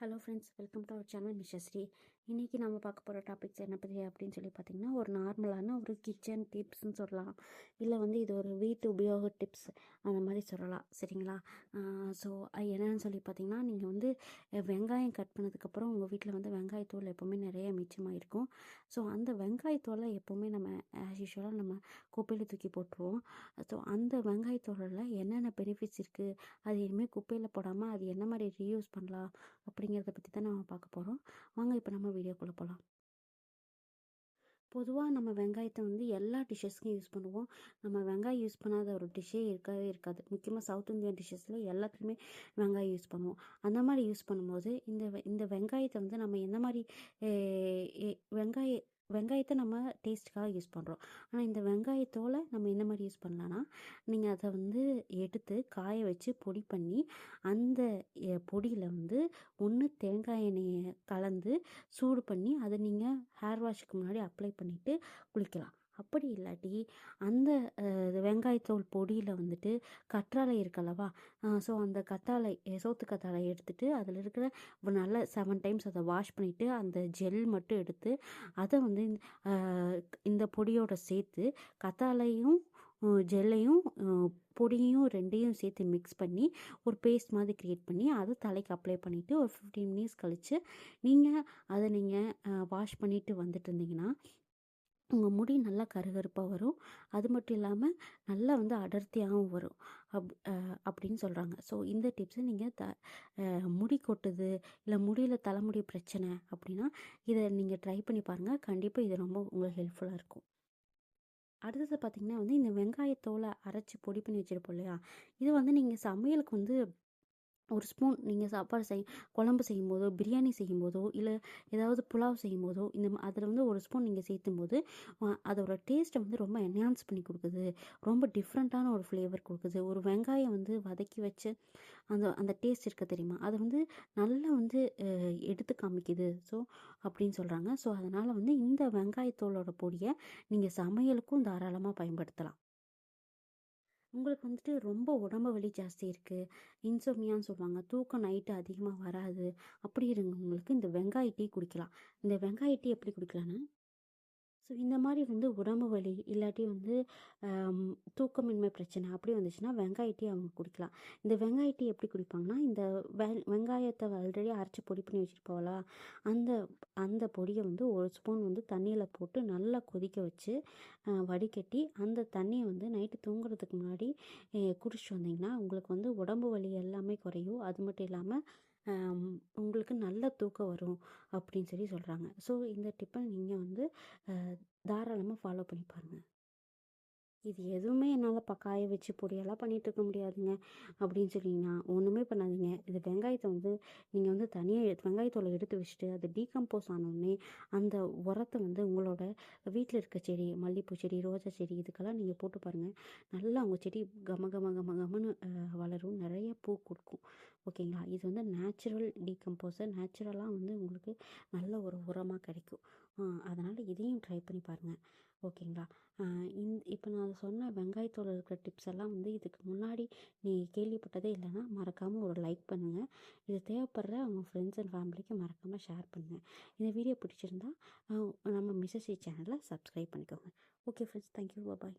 Hello friends welcome to our channel மிஷஸ்ரீ இன்றைக்கி நம்ம பார்க்க போகிற டாபிக்ஸ் என்ன பற்றி அப்படின்னு சொல்லி பார்த்திங்கன்னா ஒரு நார்மலான ஒரு கிச்சன் டிப்ஸ்னு சொல்லலாம். இல்லை வந்து இது ஒரு வீட்டு உபயோக டிப்ஸ் அந்த மாதிரி சொல்லலாம். சரிங்களா? ஸோ என்னென்னு சொல்லி பார்த்திங்கன்னா நீங்கள் வந்து வெங்காயம் கட் பண்ணதுக்கப்புறம் உங்கள் வீட்டில் வந்து வெங்காயத்தோல் எப்போவுமே நிறைய மிச்சமாக இருக்கும். ஸோ அந்த வெங்காயத்தோலை எப்போவுமே நம்ம ஆஸ் யூஷுவலாக நம்ம குப்பையில் தூக்கி போட்டுருவோம். ஸோ அந்த வெங்காயத்தோலில் என்னென்ன பெனிஃபிட்ஸ் இருக்குது அது இனிமேல் குப்பையில் போடாமல் அது என்ன மாதிரி ரீயூஸ் பண்ணலாம்? அப்படிங்கிறத பற்றி தான் நம்ம பார்க்க போகிறோம் வாங்க இப்போ நம்ம வீடியோக்குள்ளே போகலாம் பொதுவாக நம்ம வெங்காயத்தை வந்து எல்லா டிஷ்ஷஸ்க்கும் யூஸ் பண்ணுவோம். நம்ம வெங்காயம் யூஸ் பண்ணாத ஒரு டிஷ்ஷே இருக்கவே இருக்காது. முக்கியமாக சவுத் இந்தியன் டிஷ்ஷஸில் எல்லாத்துக்குமே வெங்காயம் யூஸ் பண்ணுவோம். அந்த மாதிரி யூஸ் பண்ணும்போது இந்த வெ- இந்த வெங்காயத்தை வந்து நம்ம எந்த மாதிரி வெங்காய வெங்காயத்தை நம்ம டேஸ்ட்டுக்காக யூஸ் பண்ணுறோம் ஆனால் இந்த வெங்காயத்தோலை நம்ம என்ன மாதிரி யூஸ் பண்ணலான்னா நீங்கள் அதை வந்து எடுத்து காய வச்சு பொடி பண்ணி அந்த பொடியில் வந்து ஒன்று தேங்காய் எண்ணெயை கலந்து சூடு பண்ணி அதை நீங்கள் ஹேர் வாஷுக்கு முன்னாடி அப்ளை பண்ணிவிட்டு குளிக்கலாம். அப்படி இல்லாட்டி அந்த வெங்காயத்தோல் பொடியில் வந்துட்டு கற்றாழை இருக்கல்லவா ஸோ அந்த கத்தாழை சோத்து கத்தாழை எடுத்துட்டு அதில் இருக்கிற நல்ல செவன் டைம்ஸ் அதை வாஷ் பண்ணிவிட்டு அந்த ஜெல் மட்டும் எடுத்து அதை வந்து இந்த, பொடியோட சேர்த்து கத்தாழையும் ஜெல்லையும் பொடியையும் பொடியும் ரெண்டையும் சேர்த்து மிக்ஸ் பண்ணி ஒரு பேஸ்ட் மாதிரி க்ரியேட் பண்ணி அதை தலைக்கு அப்ளை பண்ணிவிட்டு ஒரு ஃபிஃப்டீன் மினிட்ஸ் கழித்து நீங்கள் அதை நீங்கள் வாஷ் பண்ணிவிட்டு வந்துட்டு இருந்தீங்கன்னா உங்கள் முடி நல்லா கருகருப்பாக வரும். அது மட்டும் இல்லாமல் நல்லா வந்து அடர்த்தியாகவும் வரும். அப் அப்படின்னு சொல்கிறாங்க ஸோ இந்த டிப்ஸை நீங்கள் த முடி கொட்டுது இல்லை முடியில் தலைமுடி பிரச்சனை அப்படின்னா இதை நீங்கள் ட்ரை பண்ணி பாருங்கள் கண்டிப்பாக இது ரொம்ப உங்களுக்கு ஹெல்ப்ஃபுல்லாக இருக்கும். அடுத்தது பார்த்திங்கன்னா வந்து இந்த வெங்காயத்தோலை அரைச்சி பொடி பண்ணி வச்சுருப்போம் இல்லையா? இது வந்து நீங்கள் சமையலுக்கு வந்து ஒரு ஸ்பூன் நீங்கள் சாப்பாடு செய் குழம்பு செய்யும்போதோ பிரியாணி செய்யும்போதோ இல்லை ஏதாவது புலாவ் செய்யும்போதோ இந்த அதில் வந்து ஒரு ஸ்பூன் நீங்கள் சேர்த்தும்போது போது அதோட டேஸ்ட்டை வந்து ரொம்ப என்ஹான்ஸ் பண்ணி கொடுக்குது. ரொம்ப டிஃப்ரெண்ட்டான ஒரு ஃப்ளேவர் கொடுக்குது. ஒரு வெங்காயம் வந்து வதக்கி வச்சு அந்த அந்த டேஸ்ட் இருக்க தெரியுமா? அதை வந்து நல்லா வந்து எடுத்து காமிக்குது. ஸோ அப்படின்னு சொல்கிறாங்க ஸோ அதனால் வந்து இந்த வெங்காயத்தோலோட பொடியை நீங்கள் சமையலுக்கும் தாராளமாக பயன்படுத்தலாம். உங்களுக்கு வந்துட்டு ரொம்ப உடம்பு வலி ஜாஸ்தி இருக்குது இன்சோமியான்னு சொல்லுவாங்க. தூக்கம் நைட்டு அதிகமாக வராது. அப்படி இருங்கவங்களுக்கு இந்த வெங்காய டீ குடிக்கலாம். இந்த வெங்காய டீ எப்படி குடிக்கலான்னா ஸோ இந்த மாதிரி வந்து உடம்பு வலி இல்லாட்டி வந்து தூக்கமின்மை பிரச்சனை அப்படி வந்துச்சுன்னா வெங்காய டீ அவங்க குடிக்கலாம். இந்த வெங்காய டீ எப்படி குடிப்பாங்கன்னா இந்த வெ வெங்காயத்தை ஆல்ரெடி அரைச்சி பொடி பண்ணி வச்சுருப்போம்ல அந்த அந்த பொடியை வந்து ஒரு ஸ்பூன் வந்து தண்ணியில் போட்டு நல்லா கொதிக்க வச்சு வடிகட்டி அந்த தண்ணியை வந்து நைட்டு தூங்குறதுக்கு முன்னாடி குடிச்சிட்டு வந்தீங்கன்னா உங்களுக்கு வந்து உடம்பு வலி எல்லாமே குறையும். அது மட்டும் இல்லாமல் உங்களுக்கு நல்ல தூக்கம் வரும் அப்படின்னு சொல்லி சொல்கிறாங்க ஸோ இந்த டிப்பை நீங்கள் வந்து தாராளமாக ஃபாலோ பண்ணி பாருங்கள் இது எதுவுமே என்னால் ப காய வச்சு பொடியெல்லாம் பண்ணிகிட்டு இருக்க முடியாதுங்க. அப்படின்னு சொன்னீங்கன்னா ஒன்றுமே பண்ணாதீங்க. இது வெங்காயத்தை வந்து நீங்கள் வந்து தனியாக எடுத்து வெங்காயத்தோலை எடுத்து வச்சுட்டு அது டீகம்போஸ் ஆனோடனே அந்த உரத்தை வந்து உங்களோட வீட்டில் இருக்க செடி மல்லிகைப்பூ செடி ரோஜா செடி இதுக்கெல்லாம் நீங்கள் போட்டு பாருங்கள் நல்லா உங்கள் செடி கம கம கம கமன்னு வளரும். நிறைய பூ கொடுக்கும். ஓகேங்களா? இது வந்து நேச்சுரல் டீகம்போஸர் நேச்சுரலாக வந்து உங்களுக்கு நல்ல ஒரு உரமாக கிடைக்கும். அதனால் இதையும் ட்ரை பண்ணி பாருங்கள் ஓகேங்களா இந் இப்போ நான் சொன்ன வெங்காயத்தோடு இருக்கிற டிப்ஸ் எல்லாம் வந்து இதுக்கு முன்னாடி நீ கேள்விப்பட்டதே இல்லைன்னா மறக்காமல் ஒரு லைக் பண்ணுங்கள் இது தேவைப்படுற அவங்க ஃப்ரெண்ட்ஸ் அண்ட் ஃபேமிலிக்கு மறக்காமல் ஷேர் பண்ணுங்கள் இந்த வீடியோ பிடிச்சிருந்தா நம்ம மிஸ்ஸஸ் சேனலை சப்ஸ்கிரைப் பண்ணிக்கோங்க. Okay friends thank you bye